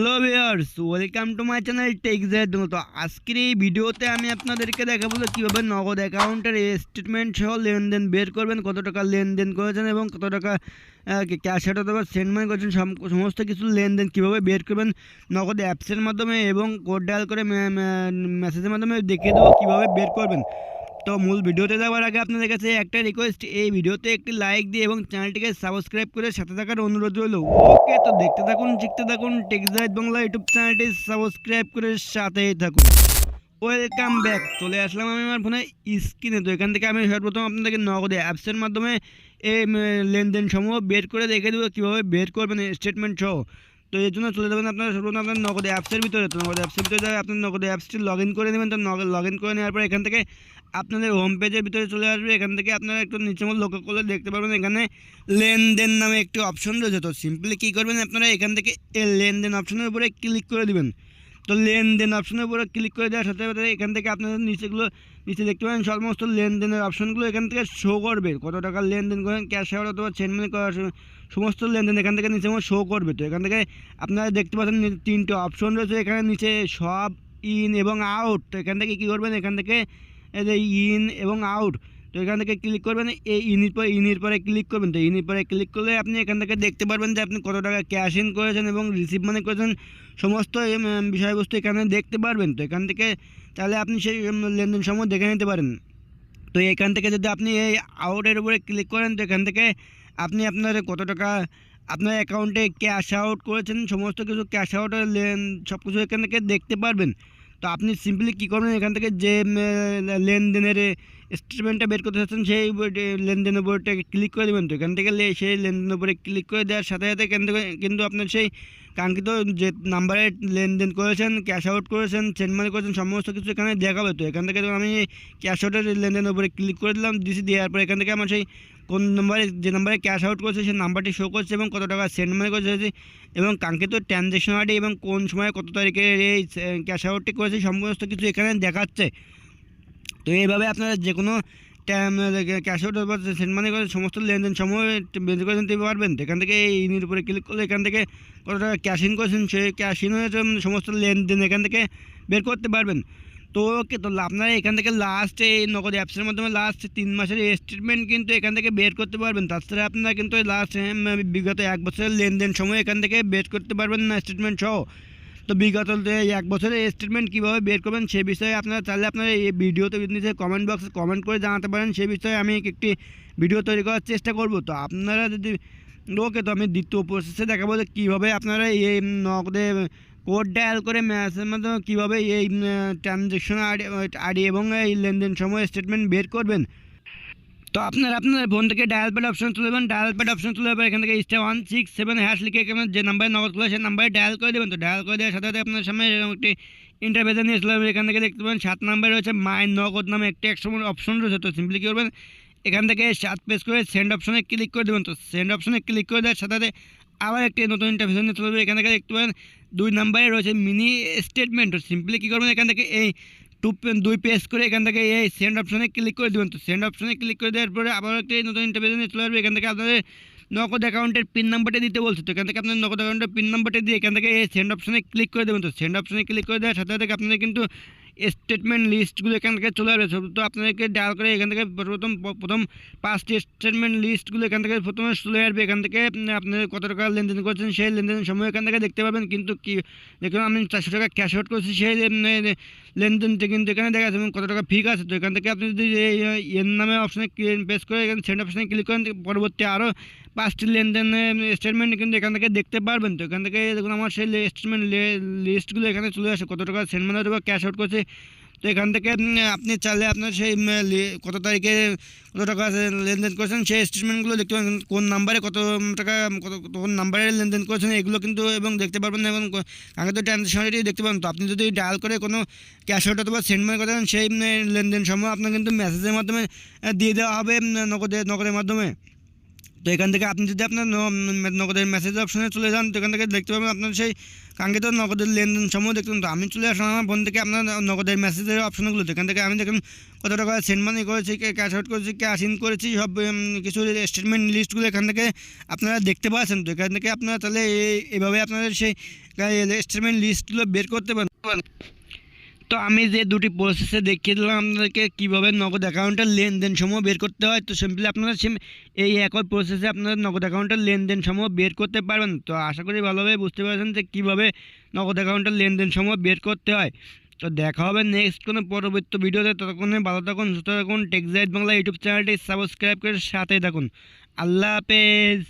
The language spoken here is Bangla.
Hello viewers welcome to my channel tech Z তো আজকের এই ভিডিওতে আমি আপনাদেরকে দেখাবো যে কীভাবে নগদ অ্যাকাউন্টের স্টেটমেন্ট সহ লেনদেন বের করবেন, কত টাকা লেনদেন করেছেন এবং কত টাকা ক্যাশ আউট অথবা সেন্ড মানি করেছেন, সম- সমস্ত কিছু লেনদেন কীভাবে বের করবেন, নগদ অ্যাপসের মাধ্যমে এবং কোড ডায়াল করে মেসেজের মাধ্যমে দেখিয়ে দেবো কীভাবে বের করবেন। তো মূল ভিডিওতে যাওয়ার আগে আপনাদের কাছে একটা রিকোয়েস্ট এই ভিডিওতে একটি লাইক দিয়ে এবং চ্যানেলটিকে সাবস্ক্রাইব করে সাথে থাকার অনুরোধ রইল। ওকে, তো দেখতে থাকুন, শিখতে থাকুন টেক্সাইট বাংলা ইউটিউব চ্যানেলটি সাবস্ক্রাইব করে সাথেই থাকুন। ওয়েলকাম ব্যাক চলে আসলাম আমি আমার ফোনে স্ক্রিনে তো এখান থেকে আমি সর্বপ্রথম আপনাদেরকে নগদে অ্যাপসের মাধ্যমে এই লেনদেন সমূহ বের করে দেখে দেবো, কীভাবে বের করবেন স্টেটমেন্ট সহ। তো এর জন্য চলে যাবেন আপনারা সর্বপ্রথম আপনার নগদ অ্যাপসের ভিতরে। তো নগদ অ্যাপসের ভিতরে যাবে আপনার নগদ অ্যাপসটি লগ ইন করে নেবেন। তো লগ ইন করে নেওয়ার পর এখান থেকে আপনাদের হোম পেজের ভিতরে চলে আসবে। এখান থেকে আপনারা একটু নিচে মতো লক্ষ্য করলে দেখতে পারবেন। এখানে লেনদেন নামে একটি অপশন রয়েছে। তো সিম্পলি কী করবেন আপনারা এখান থেকে লেনদেন অপশনের উপরে ক্লিক করে দেবেন। তো লেনদেন অপশনের উপরে ক্লিক করে দেওয়ার সাথে সাথে এখান থেকে আপনাদের নিচেগুলো নিচে দেখতে পাবেন সমস্ত লেনদেনের অপশনগুলো এখান থেকে শো করবে। কত টাকা লেনদেন করেন ক্যাশ আউট অথবা চেন মানি করার সমস্ত লেনদেন এখান থেকে নিচে শো করবে। তো এখান থেকে আপনারা দেখতে পাচ্ছেন তিনটে অপশন রয়েছে, এখানে নিচে সব ইন এবং আউট তো এখান থেকে কী করবেন? এখান থেকে ইন এবং আউট তো এখান থেকে ক্লিক করবেন, এই ইনির পরে ইনির পরে ক্লিক করবেন। তো ইনির পরে ক্লিক করলে আপনি এখান থেকে দেখতে পারবেন যে আপনি কত টাকা ক্যাশ ইন করেছেন এবং রিসিভ মানি করেছেন। সমস্ত বিষয়বস্তু এখানে দেখতে পারবেন। তো এখান থেকে তাহলে আপনি সেই লেনদেন সময় দেখে নিতে পারেন। তো এখান থেকে যদি আপনি এই আউটের উপরে ক্লিক করেন, তো এখান থেকে আপনি আপনার কত টাকা, আপনার অ্যাকাউন্টে ক্যাশ আউট করেছেন, সমস্ত কিছু ক্যাশ আউটের লেন সব কিছু এখান থেকে দেখতে পারবেন। তো আপনি সিম্পলি কী করবেন? এখান থেকে যে লেনদেনের স্টেটমেন্টটা বের করতে চাচ্ছেন, সেই লেনদেনের উপরটাকে ক্লিক করে দেবেন তো। এখান থেকে সেই লেনদেনের উপরে ক্লিক করে দেওয়ার সাথে সাথে কিন্তু আপনার সেই কাঙ্ক্ষিত যে নাম্বারে লেনদেন করেছেন ক্যাশ আউট করেছেন চেন মানি করেছেন, সমস্ত কিছু এখানে দেখাবে তো। এখান থেকে আমি ক্যাশ আউটের লেনদেনের উপরে ক্লিক করে দিলাম দিছি দেওয়ার পর এখান থেকে আমার সেই কোন নাম্বারে যে নাম্বারে ক্যাশ আউট করেছে, সেই নাম্বারটি শো করছে এবং কত টাকা সেন্ড মানি করেছে এবং কাঙ্ক্ষিত ট্রানজ্যাকশন আইডি এবং কোন সময় কত তারিখে এই ক্যাশ আউটটি করেছে, সমস্ত কিছু এখানে দেখাচ্ছে। এইভাবে আপনারা যে কোনো ক্যাশ আউট বা সেন্ড মানি করে সমস্ত লেনদেন সময় বের করে নিতে পারবেন। এখান থেকে এই ইনের উপরে ক্লিক করলে এখান থেকে কত টাকা ক্যাশ ইন করেছেন সেই ক্যাশ ইনের সমস্ত লেনদেন এখান থেকে বের করতে পারবেন। তো ওকে তো আপনারা এখান থেকে লাস্ট এই নগদ অ্যাপসের মাধ্যমে লাস্ট তিন মাসের স্টেটমেন্ট কিন্তু এখান থেকে বের করতে পারবেন। তাছাড়া আপনারা কিন্তু লাস্ট বিগত এক বছরের লেনদেন সময় এখান থেকে বের করতে পারবেন না স্টেটমেন্ট সহ। তো বিগত এক বছরের স্টেটমেন্ট কীভাবে বের করবেন সে বিষয়ে আপনারা চাইলে আপনারা এই ভিডিওতে নিচে কমেন্ট বক্সে কমেন্ট করে জানাতে পারেন। সে বিষয়ে আমি একটি ভিডিও তৈরি করার চেষ্টা করব। তো আপনারা যদি ওকে তো আমি দ্বিতীয় প্রসেসে দেখাবো যে কীভাবে আপনারা এই নগদে কোড ডায়াল করে ম্যাচের মাধ্যমে কীভাবে এই ট্রানজ্যাকশন আইডি এবং এই লেনদেন সময় স্টেটমেন্ট বের করবেন। তো আপনার আপনার ফোন থেকে ডায়াল প্যাড অপশন তুলে দেবেন ডায়াল প্যাড অপশন তুলে দেবেন এখান থেকে star one six seven hash লিখে এখানে যে নাম্বারে নগদ খুলে সেই নাম্বারে ডায়াল করে দেবেন। তো ডায়াল করে দেওয়ার সাথে সাথে আপনার সামনে এরকম একটি ইন্টারভেশন নিয়ে চলে এখান থেকে দেখতে পাবেন সাত নাম্বারে রয়েছে মাই নগদ নামে একটি একশো অপশন রয়েছে। তো সিম্পলি কী করবেন? এখান থেকে সাত পেজ করে সেন্ড অপশনে ক্লিক করে দেবেন। তো সেন্ড অপশনে ক্লিক করে দেওয়ার সাথে সাথে আবার একটি নতুন ইন্টারভেশন নিয়ে চলে এখান থেকে দেখতে পাবেন দুই নাম্বারে রয়েছে মিনি স্টেটমেন্ট সিম্পলি কী করবেন? এখান থেকে এই টু পেন দুই পেজ করে এখান থেকে এই সেন্ড অপশনে ক্লিক করে দেবেন। তো সেন্ড অপশনে ক্লিক করে দেওয়ার পরে আবার একটি নতুন ইন্টারভিউ চলে আসবে এখান থেকে আপনাদের নগদ অ্যাকাউন্টের পিন নাম্বারটা দিতে বলছে। তো এখান থেকে আপনার নগদ অ্যাকাউন্টের পিন নাম্বারটা দিয়ে এখান থেকে এই সেন্ড অপশনে ক্লিক করে দেবেন। তো সেন্ড অপশনে ক্লিক করে দেওয়ার সাথে সাথে আপনাদের কিন্তু স্টেটমেন্ট লিস্টগুলো এখান থেকে চলে আসবে। সব- তো আপনাদেরকে ডায়াল করে এখান থেকে প্রথম প্রথম পাঁচটি স্টেটমেন্ট লিস্টগুলো এখান থেকে প্রথমে চলে আসবে। এখান থেকে উম, আপনার কত টাকা লেনদেন করছেন সেই লেনদেনের সময় এখান থেকে দেখতে পাবেন। কিন্তু কি দেখুন আমি চারশো টাকা ক্যাশ আউট করছি সেই লেনদেনটা কিন্তু এখানে দেখা যাচ্ছে কত টাকা ফিক আছে। তো এখান থেকে আপনি যদি এর নামে অপশানে প্রেস করে এখানে সেন্ড অপশনে ক্লিক করেন পরবর্তী আরও পাঁচটি লেনদেন স্টেটমেন্ট কিন্তু এখান থেকে দেখতে পারবেন তো। এখান থেকে দেখুন আমার সেই স্টেটমেন্ট লিস্টগুলো এখানে চলে আসে, কত টাকা সেন্ড মানে অথবা ক্যাশ আউট করছে। তো এখান থেকে আপনি চাইলে আপনার সেই কত তারিখে কত টাকা লেনদেন করেছেন, সেই স্টেটমেন্টগুলো দেখতে পাবেন। কোন নাম্বারে কত টাকা কত, কোন নাম্বারে লেনদেন করেছেন, এগুলো কিন্তু এবং দেখতে পারবেন এবং আগে তো ট্রানজ্যাকশনটি দেখতে পাবেন। তো আপনি যদি ডায়াল করে কোনো ক্যাশ আউট অথবা সেন্ড মানি করেন, সেই লেনদেন সময় আপনার কিন্তু মেসেজের মাধ্যমে দিয়ে দেওয়া হবে নগদে, নগদের মাধ্যমে। তো এখান থেকে আপনি যদি আপনার নগদের মেসেজ অপশনে চলে যান, তো এখান থেকে দেখতে পাবেন আপনার সেই কাঙ্ক্ষিত নগদের লেনদেন সমূহ দেখুন তো আমি চলে আসলাম আমার ফোন থেকে আপনার নগদের মেসেজের অপশনগুলো এখান থেকে আমি দেখুন কত টাকা সেন্ড মানি করেছি, কে ক্যাশ আউট করেছি ক্যাশ ইন করেছি, সব কিছু স্টেটমেন্ট লিস্টগুলো এখান থেকে আপনারা দেখতে পাচ্ছেন। তো এখান থেকে আপনারা তাহলে এই- এইভাবে আপনাদের সেই স্টেটমেন্ট লিস্টগুলো বের করতে পারেন তো আমি যে দুটি প্রসেসে দেখিয়ে দিলাম আপনাদেরকে কীভাবে নগদ অ্যাকাউন্টের লেনদেন সমূহ বের করতে হয়, তো সিম্পলি আপনারা সেম এই একই প্রসেসে আপনারা নগদ অ্যাকাউন্টের লেনদেন সমূহ বের করতে পারবেন। তো আশা করি ভালোভাবে বুঝতে পারছেন যে কীভাবে নগদ অ্যাকাউন্টের লেনদেন সমূহ বের করতে হয়। তো দেখা হবে নেক্সট কোনো পরবর্তী ভিডিওতে। ততক্ষণে ভালো থাকুন, সুস্থ থাকুন টেক্সাইট বাংলা ইউটিউব চ্যানেলটি সাবস্ক্রাইব করে সাথে থাকুন। আল্লাহ হাফেজ।